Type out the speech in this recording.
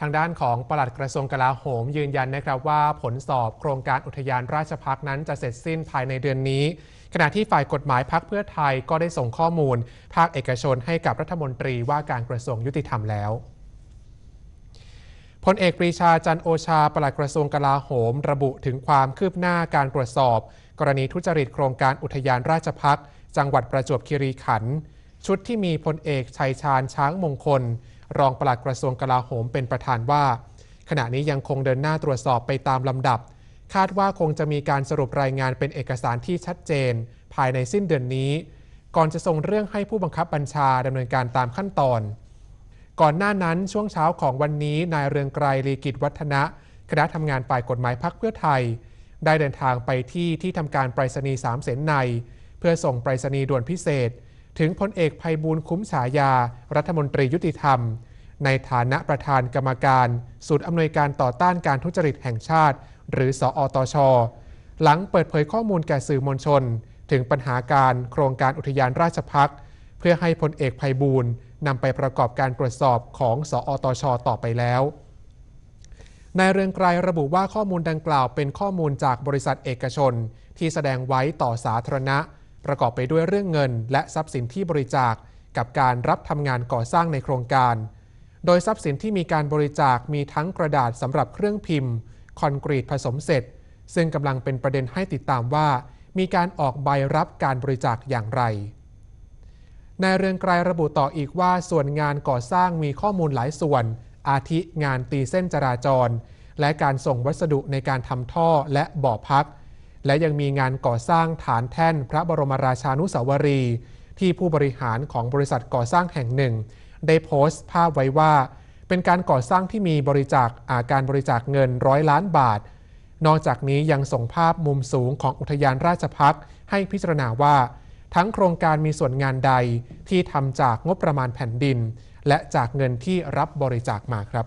ทางด้านของปลัดกระทรวงกลาโหมยืนยันนะครับว่าผลสอบโครงการอุทยานราชพักนั้นจะเสร็จสิ้นภายในเดือนนี้ ขณะที่ฝ่ายกฎหมายพักเพื่อไทยก็ได้ส่งข้อมูล ภาคเอกชนให้กับรัฐมนตรีว่าการกระทรวงยุติธรรมแล้วพลเอกปรีชาจันโอชาปลัดกระทรวงกลาโหม ระบุถึงความคืบหน้าการตรวจสอบ กรณีทุจริตโครงการอุทยานราชพักจังหวัดประจวบคีรีขันธ์ชุดที่มีพลเอกชัยชาญช้างมงคล รองปลัดกระทรวงกลาโหมเป็นประธานว่า ขณะนี้ยังคงเดินหน้าตรวจสอบไปตามลำดับ คาดว่าคงจะมีการสรุปรายงานเป็นเอกสารที่ชัดเจน ภายในสิ้นเดือนนี้ ก่อนจะส่งเรื่องให้ผู้บังคับบัญชาดำเนินการตามขั้นตอน ก่อนหน้านั้นช่วงเช้าของวันนี้นายเรืองไกรลีกิจวัฒนะคณะทำงานฝ่ายกฎหมายพักเพื่อไทย ได้เดินทางไปที่ที่ทำการไปรษณีย์สามเสนใน เพื่อส่งไปรษณีย์ด่วนพิเศษ ถึงพลเอกภัยบูลคุ้มฉายา รัฐมนตรียุติธรรม ในฐานะประธานกรรมการศูนย์อำนวยการต่อต้านการทุจริตแห่งชาติ หรือสออตช หลังเปิดเผยข้อมูลแก่สื่อมวลชน ถึงปัญหาการโครงการอุทยานราชพักเพื่อให้พลเอกภัยบูลนำไปประกอบการตรวจสอบของสออตช ต่อไปแล้วนายเรืองไกรระบุว่าข้อมูลดังกล่าวเป็นข้อมูลจากบริษัทเอกชน ที่แสดงไว้ต่อสาธารณะ ประกอบไปด้วยเรื่องเงิน และทรัพย์สินที่บริจาค กับการรับทำงานก่อสร้างในโครงการ โดยทรัพย์สินที่มีการบริจาคมีทั้งกระดาษสำหรับเครื่องพิมพ์ คอนกรีตผสมเสร็จ ซึ่งกำลังเป็นประเด็นให้ติดตามว่า มีการออกใบรับการบริจาคอย่างไรนายเรืองไกรระบุต่ออีกว่าส่วนงานก่อสร้างมีข้อมูลหลายส่วน อาทิงานตีเส้นจราจร และการส่งวัสดุในการทำท่อและบ่อพัก และยังมีงานก่อสร้างฐานแท่นพระบรมราชานุสาวรี ที่ผู้บริหารของบริษัทก่อสร้างแห่งหนึ่ง ได้โพสต์ภาพไว้ว่า เป็นการก่อสร้างที่มีบริจาคอาการบริจาคเงินร้อยล้านบาท นอกจากนี้ยังส่งภาพมุมสูงของอุทยานราชพักษ์ให้พิจารณาว่า ทั้งโครงการมีส่วนงานใดที่ทำจากงบประมาณแผ่นดิน และจากเงินที่รับบริจาคมาครับ